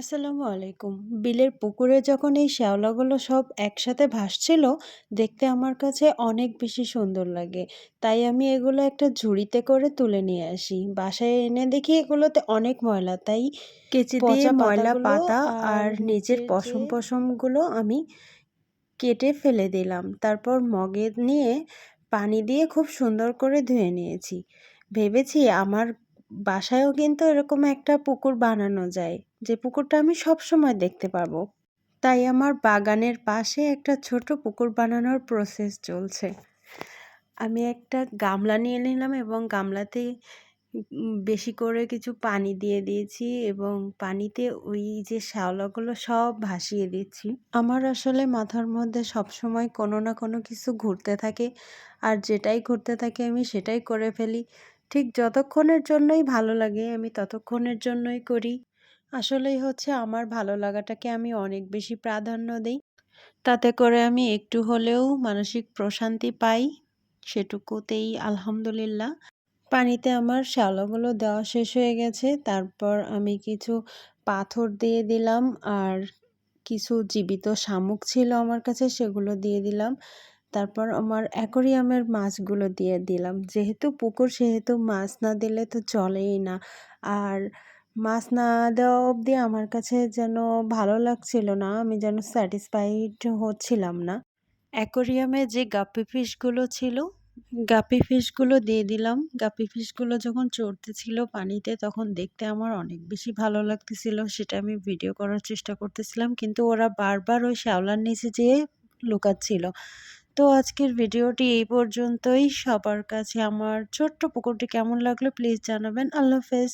আসসালামু আলাইকুম। বিলের পুকুরে যখন এই শ্যাওলাগুলো সব একসাথে ভাসছিল, দেখতে আমার কাছে অনেক বেশি সুন্দর লাগে। তাই আমি এগুলো একটা ঝুড়িতে করে তুলে নিয়ে আসি। বাসায় এনে দেখি এগুলোতে অনেক ময়লা। তাই কেচি দিয়ে পচা ময়লা পাতা আর নিজের পশম পশমগুলো আমি কেটে ফেলে দিলাম। তারপর মগে নিয়ে পানি দিয়ে খুব সুন্দর করে ধুয়ে নিয়েছি। ভেবেছি আমার বাসায়ও কিন্তু এরকম একটা পুকুর বানানো যায়, যে পুকুরটা আমি সবসময় দেখতে পারব তাই আমার বাগানের পাশে একটা ছোট পুকুর বানানোর প্রসেস চলছে। আমি একটা গামলা নিয়ে নিলাম এবং গামলাতে বেশি করে কিছু পানি দিয়ে দিয়েছি এবং পানিতে ওই যে শ্যাওলাগুলো সব ভাসিয়ে দিচ্ছি। আমার আসলে মাথার মধ্যে সবসময় কোনো না কোনো কিছু ঘুরতে থাকে, আর যেটাই ঘুরতে থাকে আমি সেটাই করে ফেলি। ঠিক যতক্ষণের জন্যই ভালো লাগে, আমি ততক্ষণের জন্যই করি। আসলেই হচ্ছে আমার ভালো লাগাটাকে আমি অনেক বেশি প্রাধান্য দিই। তাতে করে আমি একটু হলেও মানসিক প্রশান্তি পাই সেটুকুতেই, আলহামদুলিল্লাহ। পানিতে আমার শ্যালোগুলো দেওয়া শেষ হয়ে গেছে। তারপর আমি কিছু পাথর দিয়ে দিলাম আর কিছু জীবিত শামুক ছিল আমার কাছে, সেগুলো দিয়ে দিলাম। তারপর আমার অ্যাকোরিয়ামের মাছগুলো দিয়ে দিলাম। যেহেতু পুকুর, সেহেতু মাছ না দিলে তো চলেই না। আর মাছ না দেওয়া অবধি আমার কাছে যেন ভালো লাগছিল না, আমি যেন স্যাটিসফাইড হচ্ছিলাম না। অ্যাকোরিয়ামে যে গাপ্পি ফিশগুলো ছিল গাপি ফিশগুলো দিয়ে দিলাম। গাপি ফিশগুলো যখন চড়তেছিল পানিতে, তখন দেখতে আমার অনেক বেশি ভালো লাগতেছিল, সেটা আমি ভিডিও করার চেষ্টা করতেছিলাম। কিন্তু ওরা বারবার ওই শ্যাওলার নিচে যেয়ে লুকাচ্ছিল। তো আজকের ভিডিওটি এই পর্যন্তই। সবার কাছে আমার ছোট্ট পুকুরটি কেমন লাগল প্লিজ জানাবেন। আল্লাহ হাফেজ।